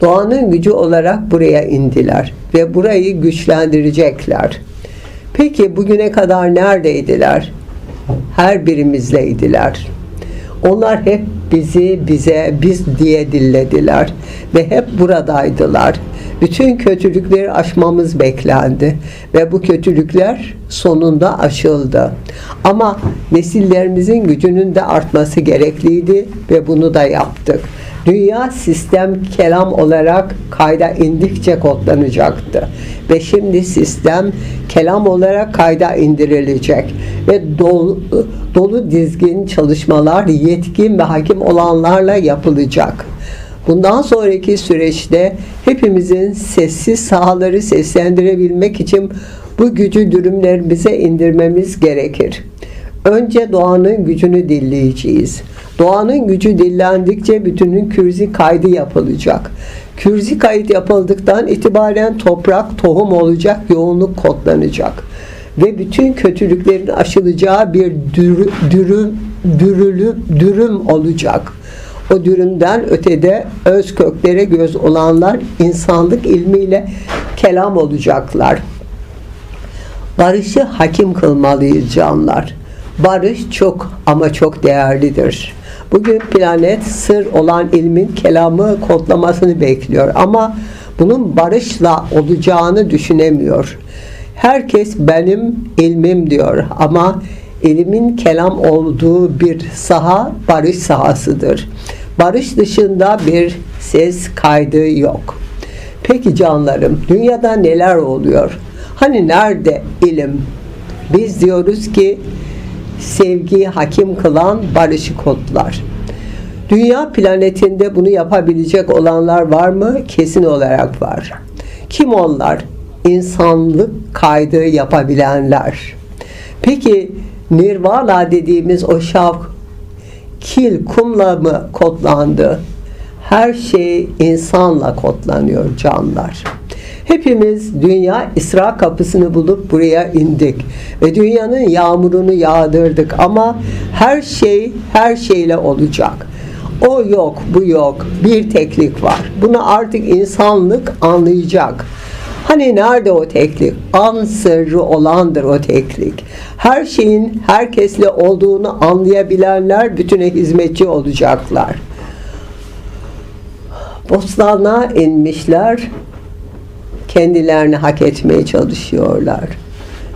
Doğanın gücü olarak buraya indiler ve burayı güçlendirecekler. Peki bugüne kadar neredeydiler? Her birimizleydiler. Onlar hep bizi bize biz diye dillediler ve hep buradaydılar. Bütün kötülükleri aşmamız beklendi ve bu kötülükler sonunda aşıldı. Ama nesillerimizin gücünün de artması gerekliydi ve bunu da yaptık. Dünya sistem kelam olarak kayda indikçe kodlanacaktı. Ve şimdi sistem kelam olarak kayda indirilecek. Ve dolu, dolu dizgin çalışmalar yetkin ve hakim olanlarla yapılacak. Bundan sonraki süreçte hepimizin sessiz sahaları seslendirebilmek için bu gücü dürümlerimize indirmemiz gerekir. Önce doğanın gücünü dilleyeceğiz. Doğanın gücü dillendikçe bütünün kürzi kaydı yapılacak. Kürzi kayıt yapıldıktan itibaren toprak tohum olacak, yoğunluk kodlanacak. Ve bütün kötülüklerin aşılacağı bir dürü, dürüm, dürüm olacak. O dürümden ötede öz köklere göz olanlar insanlık ilmiyle kelam olacaklar. Barışı hakim kılmalıyız canlar. Barış çok ama çok değerlidir. Bugün planet sır olan ilmin kelamı kodlamasını bekliyor ama bunun barışla olacağını düşünemiyor. Herkes benim ilmim diyor ama ilmin kelam olduğu bir saha barış sahasıdır. Barış dışında bir ses kaydı yok. Peki canlarım, dünyada neler oluyor? Hani nerede ilim? Biz diyoruz ki sevgiyi hakim kılan barışı kodlar. Dünya planetinde bunu yapabilecek olanlar var mı? Kesin olarak var. Kim onlar? İnsanlık kaydı yapabilenler. Peki Nirvana dediğimiz o şavk kil kumla mı kodlandı? Her şey insanla kodlanıyor canlar. Hepimiz dünya İsra kapısını bulup buraya indik ve dünyanın yağmurunu yağdırdık ama her şey her şeyle olacak. O yok, bu yok. Bir teklik var. Bunu artık insanlık anlayacak. Hani nerede o teklik? An sırrı olandır o teklik. Her şeyin herkesle olduğunu anlayabilenler bütüne hizmetçi olacaklar. Bostana inmişler, kendilerini hak etmeye çalışıyorlar.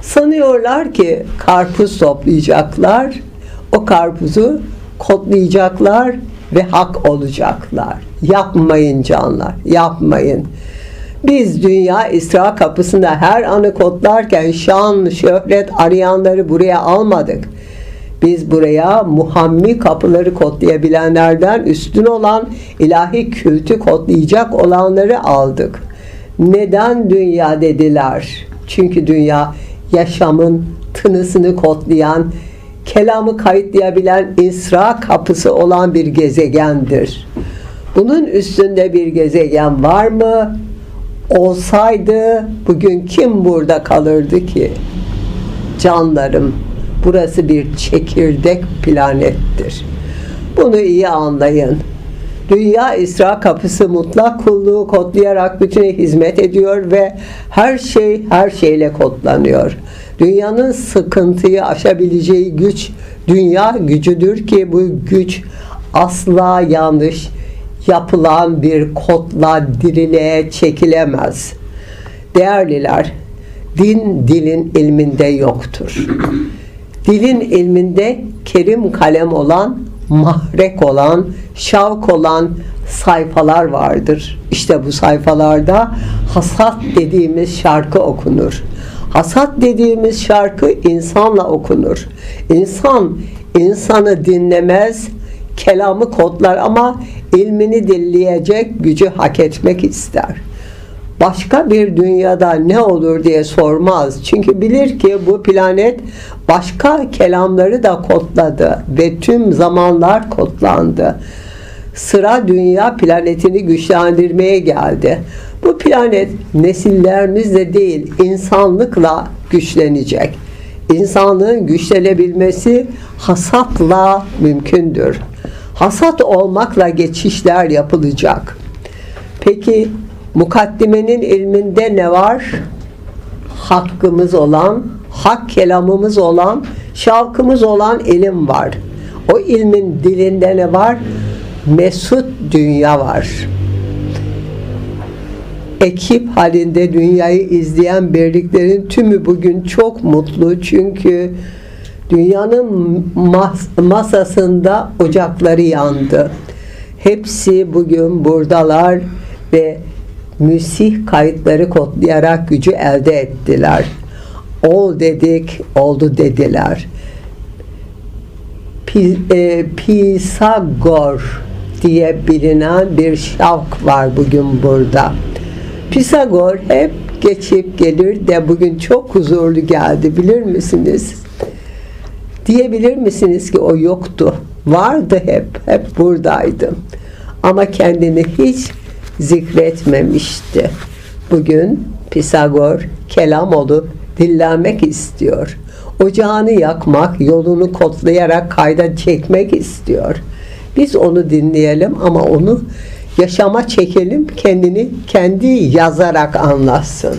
Sanıyorlar ki karpuz toplayacaklar, o karpuzu kodlayacaklar ve hak olacaklar. Yapmayın canlar, yapmayın. Biz dünya İsra kapısında her anı kodlarken şan, şöhret arayanları buraya almadık. Biz buraya muhammi kapıları kodlayabilenlerden üstün olan ilahi kültü kodlayacak olanları aldık. Neden dünya dediler? Çünkü dünya yaşamın tınısını kodlayan, kelamı kayıtlayabilen İsra kapısı olan bir gezegendir. Bunun üstünde bir gezegen var mı? Olsaydı bugün kim burada kalırdı ki? Canlarım, burası bir çekirdek planettir. Bunu iyi anlayın. Dünya İsra kapısı mutlak kulluğu kodlayarak bütüne hizmet ediyor ve her şey her şeyle kodlanıyor. Dünyanın sıkıntıyı aşabileceği güç dünya gücüdür ki bu güç asla yanlış yapılan bir kodla diriliğe çekilemez. Değerliler, din dilin ilminde yoktur. Dilin ilminde kerim kalem olan, mahrek olan, şavk olan sayfalar vardır. İşte bu sayfalarda hasat dediğimiz şarkı okunur. Hasat dediğimiz şarkı insanla okunur. İnsan insanı dinlemez, kelamı kodlar ama ilmini dilleyecek gücü hak etmek ister. Başka bir dünyada ne olur diye sormaz. Çünkü bilir ki bu planet başka kelamları da kodladı ve tüm zamanlar kodlandı. Sıra dünya planetini güçlendirmeye geldi. Bu planet nesillerimizle değil insanlıkla güçlenecek. İnsanlığın güçlenebilmesi hasatla mümkündür. Hasat olmakla geçişler yapılacak. Peki mukaddimenin ilminde ne var? Hakkımız olan, hak kelamımız olan, şavkımız olan ilim var. O ilmin dilinde ne var? Mesut dünya var. Ekip halinde dünyayı izleyen birliklerin tümü bugün çok mutlu çünkü dünyanın mas- masasında ocakları yandı. Hepsi bugün buradalar ve müsih kayıtları kodlayarak gücü elde ettiler. Ol dedik, oldu dediler. Pi- e, Pisagor diye bilinen bir şavk var bugün burada. Pisagor hep geçip gelir de bugün çok huzurlu geldi bilir misiniz? Diyebilir misiniz ki o yoktu? Vardı hep, hep buradaydı. Ama kendini hiç zikretmemişti. Bugün Pisagor kelam olup dillenmek istiyor. Ocağını yakmak, yolunu kodlayarak kayda çekmek istiyor. Biz onu dinleyelim ama onu yaşama çekelim, kendini kendi yazarak anlatsın.